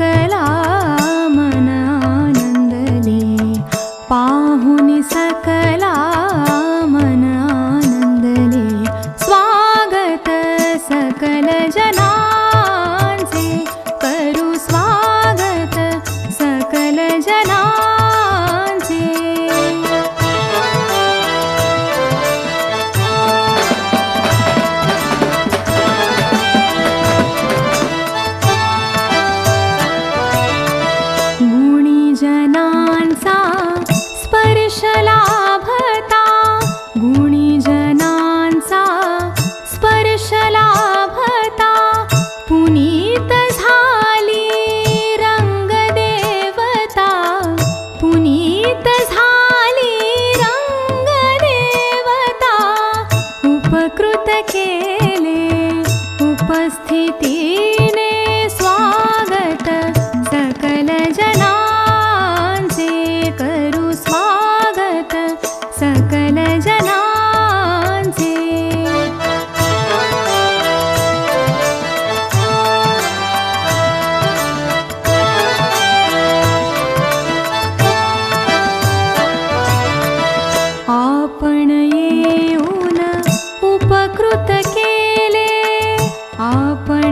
पाहुनी सकला स्पर्श लाभता गुणी स्पर्श लाभता पुनीत झाली रंगदेवता पुनीत झाली रंग देवता उपकृत केले उपस्थिती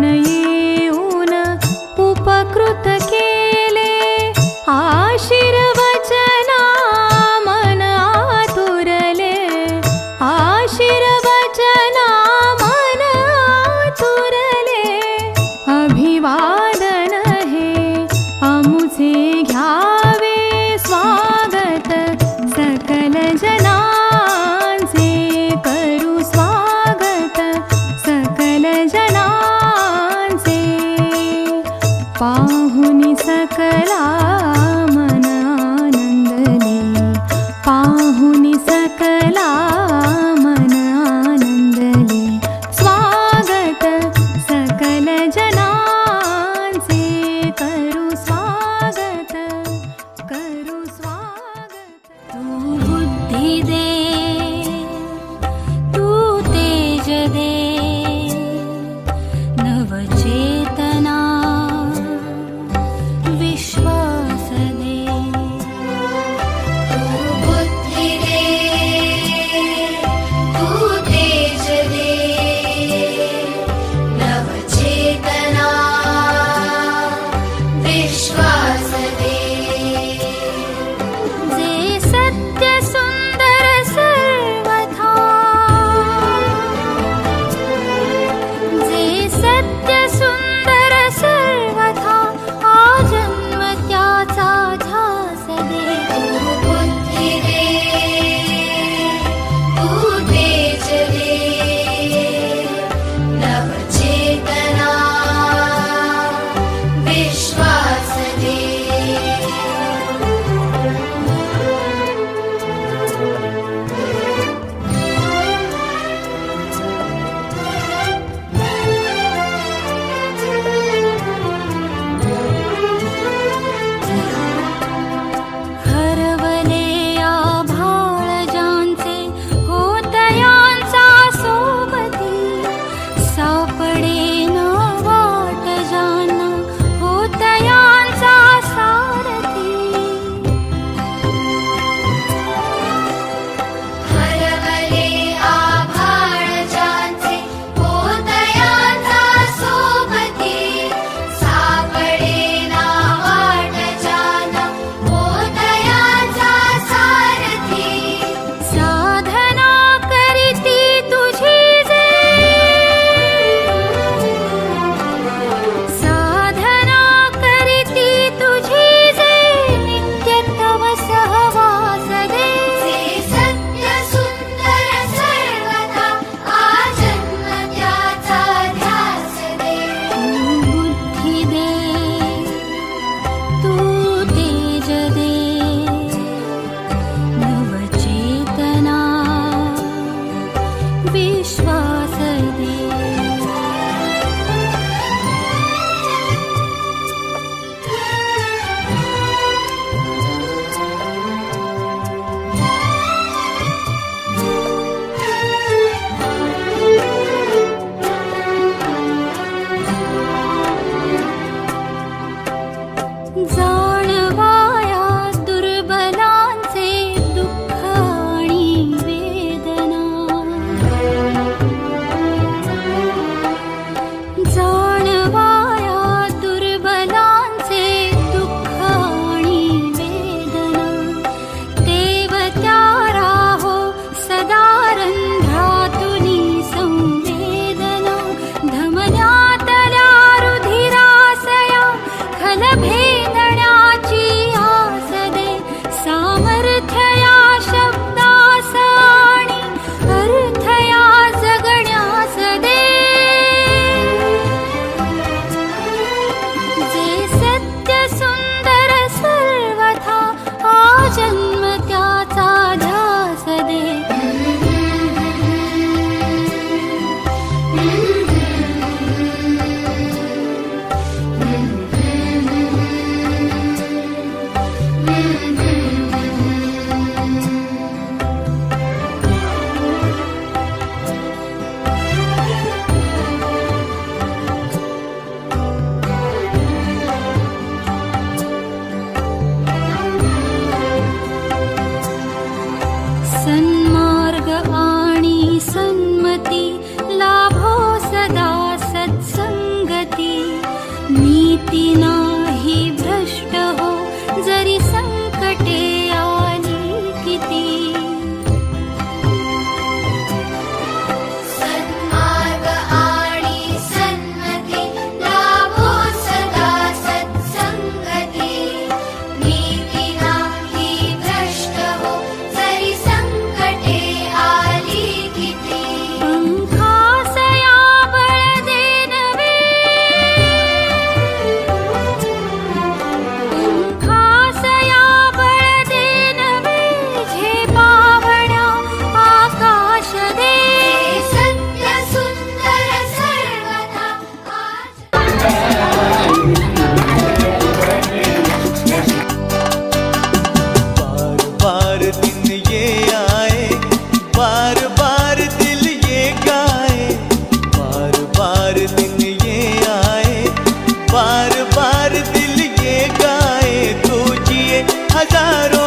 ஆணையே तू बुद्धि दे 你说。claro.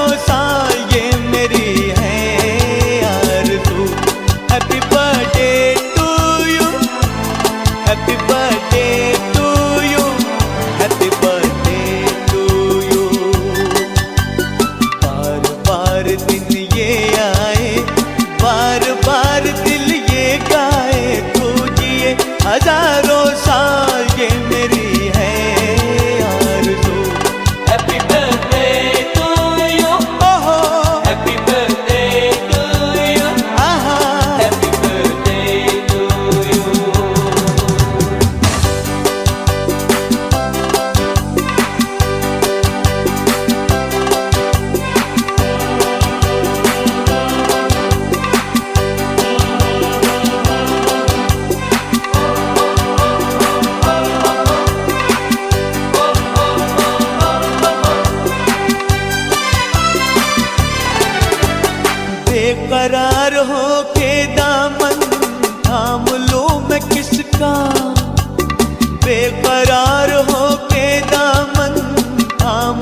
बेकरार हो के दामन आम